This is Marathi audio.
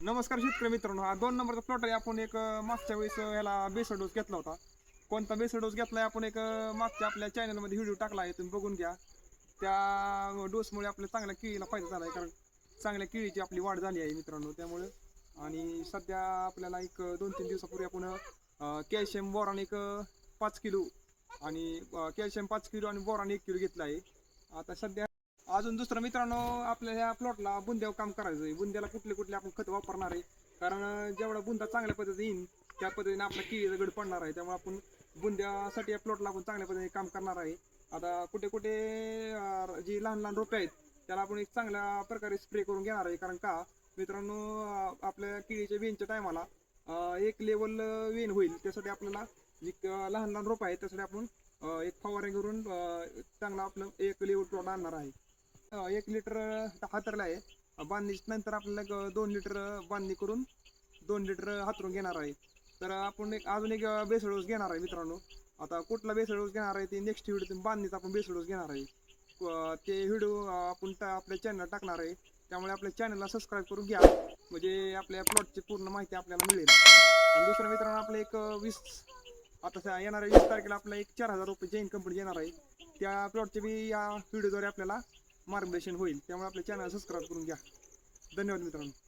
नमस्कार शेतकरी मित्रांनो. हा दोन नंबरचा प्लॉट आहे. आपण एक मागच्या वेळेस ह्याला बेसळ डोस घेतला होता. कोणता बेसळ डोस घेतलाय? आपण एक मागच्या आपल्या चॅनलमध्ये व्हिडिओ टाकला आहे. तुम्ही बघून घ्या. त्या डोसमुळे आपल्या चांगल्या केळीला फायदा झाला आहे कारण चांगल्या केळीची आपली वाढ झाली आहे मित्रांनो. त्यामुळे आणि सध्या आपल्याला एक दोन तीन दिवसापूर्वी आपण कॅल्शियम बोरान एक पाच किलो आणि कॅल्शियम पाच किलो आणि बोरान एक किलो घेतला आहे. आता सध्या अजून दुसरं मित्रांनो आपल्या ह्या प्लॉटला बुंद्यावर काम करायचं आहे बुंद्याला कुठले कुठले आपण खत वापरणार आहे. कारण जेवढा बुंदा चांगल्या पद्धतीने येईल त्या पद्धतीने आपला केळीचा गड पडणार आहे. त्यामुळे आपण बुंद्यासाठी या प्लॉटला आपण चांगल्या पद्धतीने काम करणार आहे. आता कुठे कुठे जी लहान लहान रोपे आहेत त्याला आपण एक चांगल्या प्रकारे स्प्रे करून घेणार आहे. कारण का मित्रांनो आपल्या केळीच्या वेनच्या टायमाला एक लेवल वेन होईल. त्यासाठी आपल्याला जी क- लहान लहान रोपं आहेत त्यासाठी आपण एक फवारणी करून चांगला आपलं एक लेवल प्लॉट आणणार आहे. अं, एक लिटर हातरला आहे. बांधणी नंतर आपल्याला एक दोन लिटर बांधणी करून दोन लिटर हातरून घेणार आहे. तर आपण एक अजून एक बेसळ डोस घेणार आहे मित्रांनो. आता कुठला बेसळ डोस घेणार आहे ते नेक्स्ट व्हिडिओ बांधणीचा आपण बेसळ डोस घेणार आहे. अं, ते व्हिडिओ आपण टा- आपल्या चॅनलला टाकणार आहे. त्यामुळे आपल्या चॅनलला सबस्क्राईब करून घ्या. म्हणजे आपल्या प्लॉटची पूर्ण माहिती आपल्याला मिळेल. आणि दुसरं मित्रांनो आपलं एक अं, वीस आता स- येणाऱ्या वीस तारखेला आपला एक चार हजार रुपये जैन कंपनी येणार आहे. त्या प्लॉटचे बी या व्हिडिओद्वारे आपल्याला मार्गदर्शन होईल. त्यामुळे आपल्या चॅनल सबस्क्राईब करून घ्या. धन्यवाद मित्रांनो.